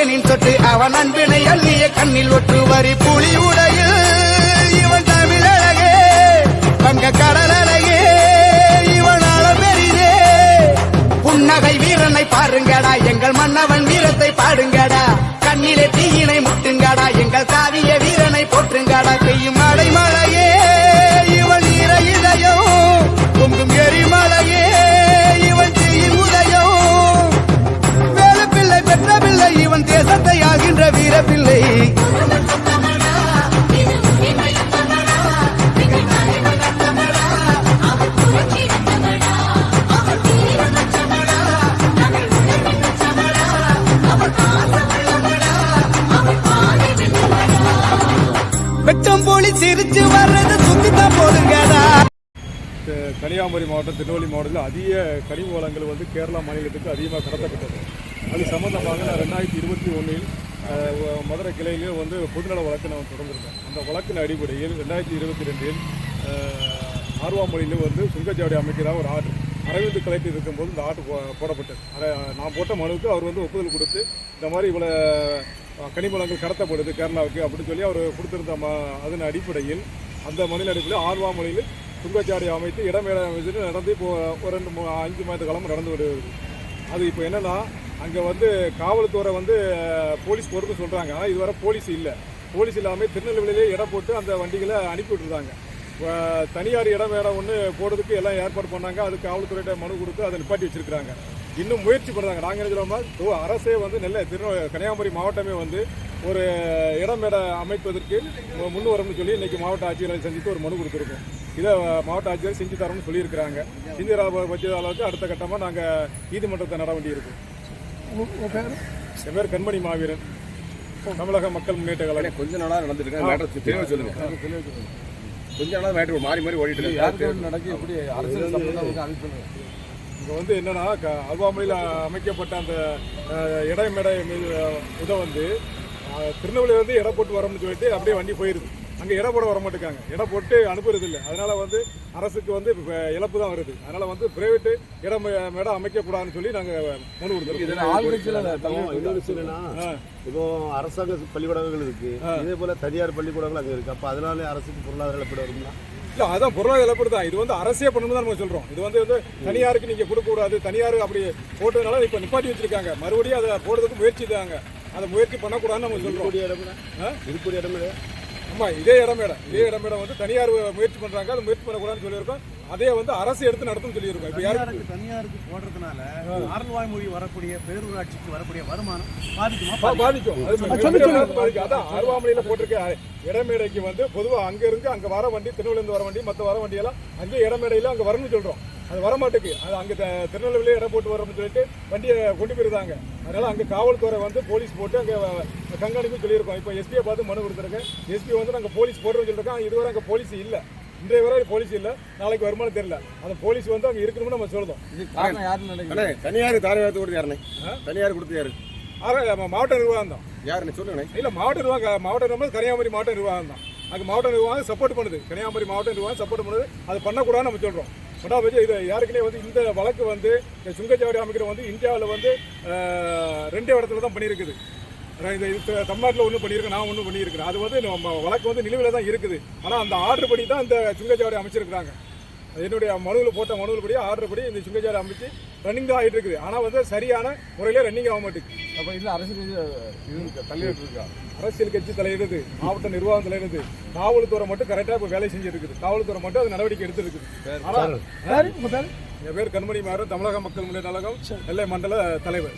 அவன் அன்பினை அள்ளிய கண்ணில் ஒட்டு வரி புலி உடையில் இவன் தமிழழகே வங்க கடலழகே இவன் அளபெரிதே புன்னகை வீரனை பாருங்கடா எங்கள் மன்னவன் வீரத்தை பாடுங்கடா. கண்ணிலே தீயினை முட்டுங்கடா எங்கள் காவிய வீரனை போற்றுங்கடா. கூட்டம் போலி சிரிச்சு வர்றது சுத்தித்தான் போடுங்கடா கன்னியாகுமரி மாவட்டம் திருநெல்வேலி மாவட்டத்தில் அதிக கனிம வளங்கள் வந்து கேரளா மாநிலத்துக்கு அதிகமாக கடத்தப்பட்டது. அது சம்பந்தமாக நான் ரெண்டாயிரத்தி இருபத்தி ஒன்றில் மதுரை கிளையிலே வந்து பொதுநல வழக்கு நான் தொடர்ந்துருந்தேன். அந்த வழக்கின் அடிப்படையில் ரெண்டாயிரத்தி இருபத்தி ரெண்டில் ஆர்வாமொழியில் வந்து சுங்கச்சாவடி அமைக்கிறதாக ஒரு ஆர்டர். அரவிந்த் கலெக்டர் இருக்கும்போது இந்த ஆர்டர் போ- போடப்பட்டது. அதை நான் போட்ட மனுவுக்கு அவர் வந்து ஒப்புதல் கொடுத்து இந்த மாதிரி இவ்வளோ கனிமலங்கள் கடத்தப்படுது கேரளாவுக்கு அப்படின்னு சொல்லி அவர் கொடுத்துருந்த ம அதன் அடிப்படையில் அந்த மனித அடிப்படையில் ஆர்வாமொழியில் சுங்கச்சாடி அமைத்து இடமேட அமைச்சு நடந்து இப்போ ஒரு ரெண்டு மூ அஞ்சு மாத காலம் நடந்து வருகிறது. அது இப்போ என்னென்னா அங்கே வந்து காவல்துறை வந்து போலீஸ் பொறுப்பு சொல்கிறாங்க ஆனால் இதுவரை போலீஸ் இல்லை. போலீஸ் இல்லாமல் திருநெல்வேலியிலே இடம் போட்டு அந்த வண்டிகளை அனுப்பி விட்டுருந்தாங்க தனியார் இடம் வேற ஒன்று போடுறதுக்கு எல்லாம் ஏற்பாடு பண்ணாங்க. அது காவல்துறையிட்ட மனு கொடுத்து அதை நிப்பாட்டி வச்சிருக்காங்க இன்னும் முயற்சி பண்ணுறாங்க நாங்கள் ஓ, அரசே வந்து நெல்லை திரு கன்னியாகுமரி மாவட்டமே வந்து ஒரு இடமேட அமைப்பதற்கு மு- முன் வரும்னு சொல்லி இன்னைக்கு மாவட்ட ஆட்சியரை சந்தித்து ஒரு மனு கொடுத்துருக்கோம். இதை மாவட்ட ஆட்சியர் செஞ்சு தரோம்னு சொல்லியிருக்கிறாங்க. செஞ்சு தர பட்ச அளவுக்கு அடுத்த கட்டமாக நாங்கள் நீதிமன்றத்தை நட வேண்டியிருக்கும் என் பேர் கண்மணி மாவீரன். தமிழக மக்கள் முன்னேற்ற கழகம். கொஞ்ச நாளா நடந்துட்டு இருக்கு மேட்டர் தெளிவா சொல்லுங்க கொஞ்ச நாளா மேட்டர் மாறி மாறி ஓடிட்டு இருக்கு. நடக்கி எப்படி அரசியல் இங்கே வந்து என்னன்னா க- அல்வாமொழியில் அமைக்கப்பட்ட அந்த அஹ், இடைமேடை மீது இதை வந்து அஹ், திருநெல்வேலி வந்து இடம் போட்டு வரோம்னு சொல்லிட்டு அப்படியே வண்டி போயிருது. அங்கே இடம் போட வர மாட்டேங்காங்க இடம் போட்டு அனுப்புறது இல்லை அதனால வந்து அரசுக்கு வந்து இப்ப இழப்பு தான் வருது. அதனால வந்து பிரைவேட்டு இடம் மேடம் அமைக்கக்கூடாதுன்னு சொல்லி நாங்கள் மனு கொடுத்துருக்கோம். இன்னொரு என்னன்னா, இப்போ அரசாங்க பள்ளிக்கூடங்கள் இருக்கு. இதே போல தனியார் பள்ளிக்கூடங்கள் அங்க இருக்கு. அப்ப அதனால அரசுக்கு பொருளாதார இழப்பீடு வரும்னா இல்ல அதான் பொருளாதார இழப்பீடு தான். இது வந்து அரசே பண்ணணும் தான் நம்ம சொல்றோம். இது வந்து வந்து தனியாருக்கு நீங்க கொடுக்க கூடாது. தனியார் அப்படி போட்டதுனால இப்ப நிப்பாட்டி வச்சிருக்காங்க. மறுபடியும் அதை போடுறதுக்கு முயற்சி தாங்க அதை முயற்சி பண்ணக்கூடாதுன்னு நம்ம சொல்றோம். இருக்கக்கூடிய இடமிட ஆ? இருக்கக்கூடிய இடமிட ஆமா இதே இடமேட இதே இடமேட வந்து தனியார் முயற்சி பண்றாங்க. அதை முயற்சி பண்ணக்கூடாதுன்னு சொல்லியிருக்கோம். அதே வந்து அரசு எடுத்து நடத்தும் சொல்லியிருக்கோம். இப்ப யாருக்கு? தனியாருக்கு போடுறதுனால ஆரல்வாய் மொழி வரக்கூடிய பேரூராட்சிக்கு வரக்கூடிய வருமானம் பாதிக்குமா? பாதிக்கும். பாதிக்கும்? அதான் அருவாமலையில போட்டிருக்க இடமேடைக்கு வந்து பொதுவா அங்க இருந்து அங்க வர வண்டி திருநெல்வேலியில இருந்து வர வண்டி மத்த வர வண்டி எல்லாம் அங்கே இடமேடையில அங்க வரணும்னு சொல்றோம். அது வர மாட்டேங்குது அது அங்க த- திருநெல்வேலியில இடம் போட்டு வரோம்னு சொல்லிட்டு வண்டியை கொண்டு போயிருந்தாங்க. அதனால அங்க காவல்துறை வந்து போலீஸ் போட்டு அங்க கண்காணிப்பு சொல்லியிருக்கோம். இப்போ எஸ்பியை பார்த்து மனு கொடுத்துருக்கேன் எஸ்பி வந்து நாங்க போலீஸ் போடுறோம்னு சொல்லிருக்கோம் இதுவரை அங்க போலீஸ் இல்ல. இன்றைய வரை போலீஸ் இல்ல. நாளைக்கு வருமானம் தெரியல. அந்த போலீஸ் வந்து அங்க இருக்கணும்னு நம்ம சொல்றோம். அண்ணே தனியார் தாரை வார்த்தை கொடுத்து யாருண்ணே தனியார் கொடுத்து யாரு? மாவட்ட நிர்வாகம் தான். யாருண்ணே சொல்லுங்கண்ணே இல்ல மாவட்ட நிர்வாகம் மாவட்ட நிர்வாகம் கன்னியாகுமரி மாவட்ட நிர்வாகம் தான். அது மாவட்ட நிர்வாகம் சப்போர்ட் பண்ணுது. கன்னியாகுமரி மாவட்ட நிர்வாகம் சப்போர்ட் பண்ணுது. அது பண்ணக்கூடாதுன்னு நம்ம சொல்றோம். பட்டா பட்சம் இது யாருக்குமே வந்து இந்த வழக்கு வந்து இந்த சுங்கச்சாவடி அமைக்கிற வந்து இந்தியாவில் வந்து ரெண்டே இடத்துல தான் பண்ணியிருக்குது. இந்த இது தமிழ்நாட்டில் ஒன்றும் பண்ணியிருக்கேன் நான் ஒன்றும் பண்ணியிருக்கிறேன். அது வந்து நம்ம வழக்கு வந்து நிலுவையில் தான் இருக்குது. ஆனால் அந்த ஆர்டர் படி தான் இந்த சுங்கச்சாவடி அமைச்சிருக்கிறாங்க. என்னுடைய மனுவில் போட்ட மனுவில் படி ஆர்டர் படி இந்த சுங்கச்சாவடி அமைச்சு ரன்னிங் தான் ஆகிட்டு இருக்குது ஆனால் வந்து சரியான முறையில் ரன்னிங் ஆக மாட்டேங்குது. அப்ப இதுல அரசியல் தள்ளிட்டு இருக்கா? அரசியல் கட்சி தலையிடுது மாவட்ட நிர்வாகம் தலையிடுது காவல்துறை மட்டும் கரெக்டாக இப்போ வேலை செஞ்சுட்டு இருக்குது காவல்துறை மட்டும் அது நடவடிக்கை எடுத்துருக்குது. என் பேர் கண்மணி மாறன் தமிழக மக்கள் முன்னேற்ற கழகம் நெல்லை மண்டல தலைவர்.